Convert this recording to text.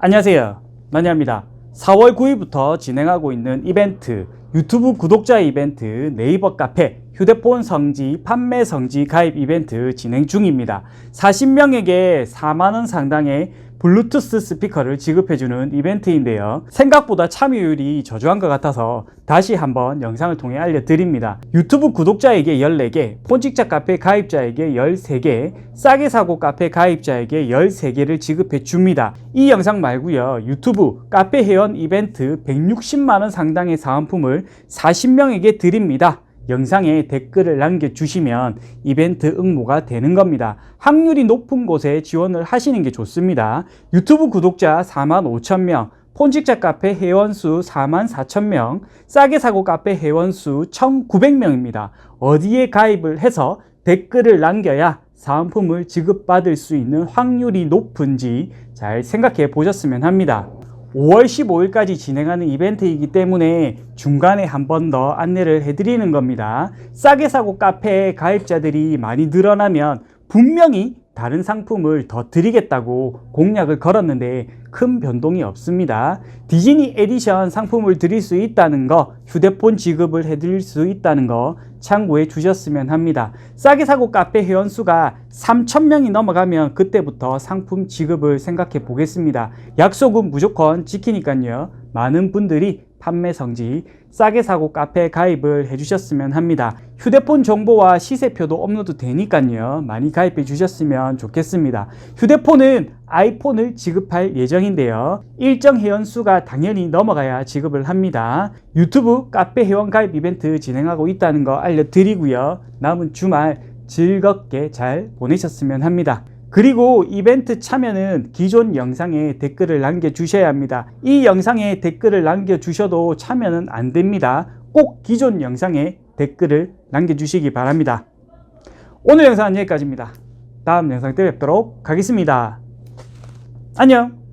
안녕하세요. 마니아입니다. 4월 9일부터 진행하고 있는 이벤트, 유튜브 구독자 이벤트, 네이버 카페, 휴대폰 성지, 판매 성지 가입 이벤트 진행 중입니다. 40명에게 4만원 상당의 블루투스 스피커를 지급해주는 이벤트인데요. 생각보다 참여율이 저조한 것 같아서 다시 한번 영상을 통해 알려드립니다. 유튜브 구독자에게 14개, 폰직자 카페 가입자에게 13개, 싸게 사고 카페 가입자에게 13개를 지급해 줍니다. 이 영상 말고요. 유튜브 카페 회원 이벤트 160만원 상당의 사은품을 40명에게 드립니다. 영상에 댓글을 남겨주시면 이벤트 응모가 되는 겁니다. 확률이 높은 곳에 지원을 하시는 게 좋습니다. 유튜브 구독자 4만 5천 명, 폰직자 카페 회원수 4만 4천 명, 싸게 사고 카페 회원수 1,900명입니다. 어디에 가입을 해서 댓글을 남겨야 사은품을 지급받을 수 있는 확률이 높은지 잘 생각해 보셨으면 합니다. 5월 15일까지 진행하는 이벤트이기 때문에 중간에 한 번 더 안내를 해드리는 겁니다. 싸게 사고 카페 가입자들이 많이 늘어나면 분명히 다른 상품을 더 드리겠다고 공약을 걸었는데 큰 변동이 없습니다. 디즈니 에디션 상품을 드릴 수 있다는 거, 휴대폰 지급을 해드릴 수 있다는 거 참고해 주셨으면 합니다. 싸게 사고 카페 회원 수가 3,000명이 넘어가면 그때부터 상품 지급을 생각해 보겠습니다. 약속은 무조건 지키니까요. 많은 분들이 판매 성지 싸게 사고 카페 가입을 해주셨으면 합니다. 휴대폰 정보와 시세표도 업로드 되니까요. 많이 가입해 주셨으면 좋겠습니다. 휴대폰은 아이폰을 지급할 예정인데요. 일정 회원 수가 당연히 넘어가야 지급을 합니다. 유튜브 카페 회원 가입 이벤트 진행하고 있다는 거 알려드리고요. 남은 주말 즐겁게 잘 보내셨으면 합니다. 그리고 이벤트 참여는 기존 영상에 댓글을 남겨주셔야 합니다. 이 영상에 댓글을 남겨주셔도 참여는 안 됩니다. 꼭 기존 영상에 댓글을 남겨주시기 바랍니다. 오늘 영상은 여기까지입니다. 다음 영상 때 뵙도록 하겠습니다. 안녕!